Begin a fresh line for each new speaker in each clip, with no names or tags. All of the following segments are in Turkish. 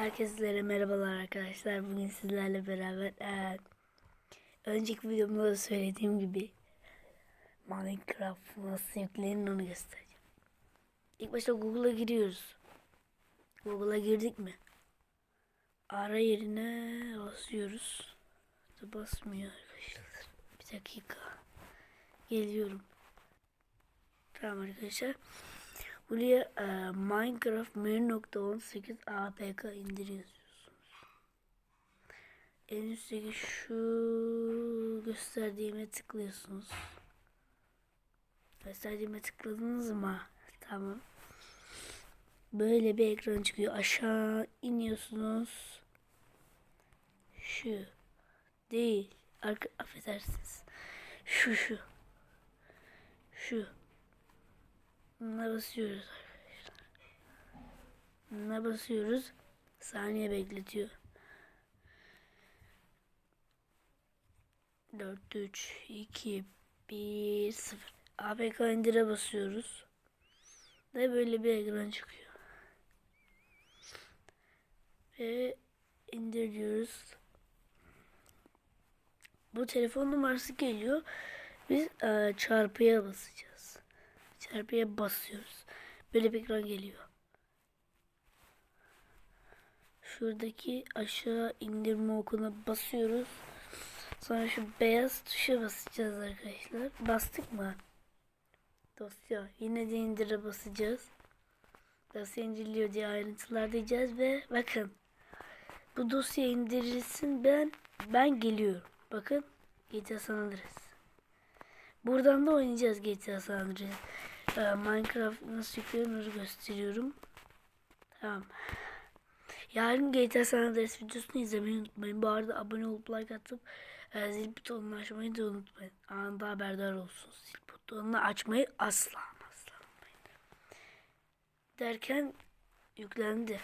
Herkese merhabalar arkadaşlar. Bugün sizlerle beraber eee, önceki videomda da söylediğim gibi Minecraft nasıl yüklenir onu göstereceğim. İlk başta Google'a giriyoruz. Google'a girdik mi? Ara yerine basıyoruz. Da basmıyor arkadaşlar. Bir dakika. Geliyorum. Tamam arkadaşlar. Buraya e, Minecraft 1.18 APK indiriyorsunuz. En üstteki şu gösterdiğime tıklıyorsunuz. Gösterdiğime tıkladınız mı? Tamam. Böyle bir ekran çıkıyor. Aşağı iniyorsunuz. Şu. Değil. Arka, affedersiniz. Şu şu. Şu. Buna basıyoruz arkadaşlar. Buna basıyoruz. Saniye bekletiyor. 4, 3, 2, 1, 0. APK indire basıyoruz. Ve böyle bir ekran çıkıyor. Ve indir diyoruz. Bu telefon numarası geliyor. Biz e, çarpıya basacağız. Çarpıya basıyoruz. Böyle bir ekran geliyor. Şuradaki aşağı indirme okuna basıyoruz. Sonra şu beyaz tuşa basacağız arkadaşlar. Bastık mı? Dosya. Yine de indire basacağız. Dosya indiriliyor diye ayrıntılar diyeceğiz ve bakın. Bu dosya indirilsin ben ben geliyorum. Bakın GTA San. Buradan da oynayacağız GTA San Andreas. Ee, Minecraft nasıl yükleniyor gösteriyorum. Tamam. Yarın GTA San Andreas videosunu izlemeyi unutmayın. Bu arada abone olup like atıp e, zil butonunu açmayı da unutmayın. Anında haberdar olsun. Zil butonunu açmayı asla asla unutmayın. Derken yüklendi.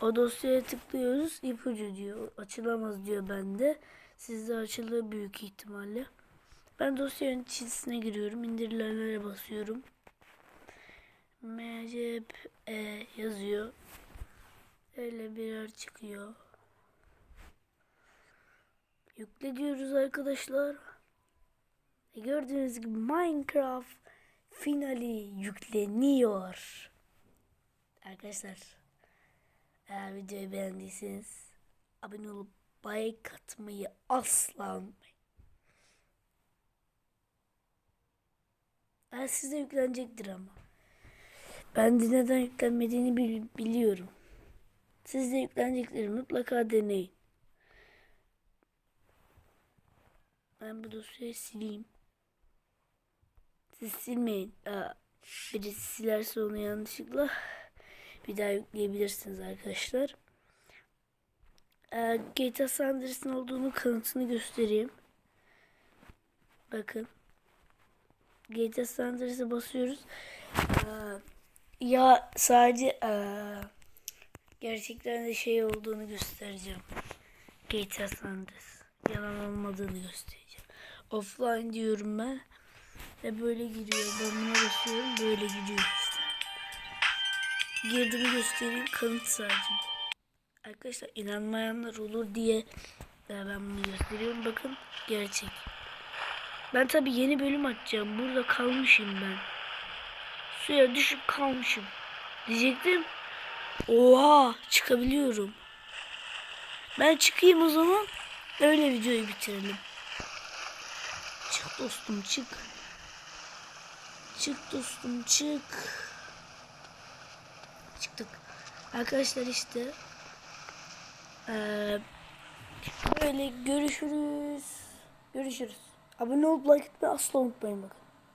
O dosyaya tıklıyoruz. ipucu diyor. Açılamaz diyor bende. Sizde açılır büyük ihtimalle. Ben dosya yöneticisine giriyorum. İndirilenlere basıyorum. MCP e yazıyor. Öyle birer çıkıyor. Yükle diyoruz arkadaşlar. E gördüğünüz gibi Minecraft finali yükleniyor. Arkadaşlar eğer videoyu beğendiyseniz abone olup like atmayı asla unutmayın. Ben size yüklenecektir ama. Ben de neden yüklenmediğini bil- biliyorum. Siz de yüklenecektir. Mutlaka deneyin. Ben bu dosyayı sileyim. Siz silmeyin. Aa, birisi silerse onu yanlışlıkla bir daha yükleyebilirsiniz arkadaşlar. Ee, GTA San olduğunu kanıtını göstereyim. Bakın. GTA San Andreas'a basıyoruz. Ee, ya sadece ee, gerçekten de şey olduğunu göstereceğim. GTA San Andreas. Yalan olmadığını göstereceğim. Offline diyorum ben. Ve böyle gidiyor. Ben buna basıyorum. Böyle gidiyor işte. Girdiğimi göstereyim. Kanıt sadece. Arkadaşlar inanmayanlar olur diye e, ben bunu gösteriyorum. Bakın gerçek. Ben tabi yeni bölüm açacağım. Burada kalmışım ben. Suya düşüp kalmışım. Diyecektim. Oha çıkabiliyorum. Ben çıkayım o zaman. Öyle videoyu bitirelim. Çık dostum çık. Çık dostum çık. Çıktık. Arkadaşlar işte. Ee, böyle görüşürüz. Görüşürüz. Abone olup like etmeyi asla unutmayın bakın.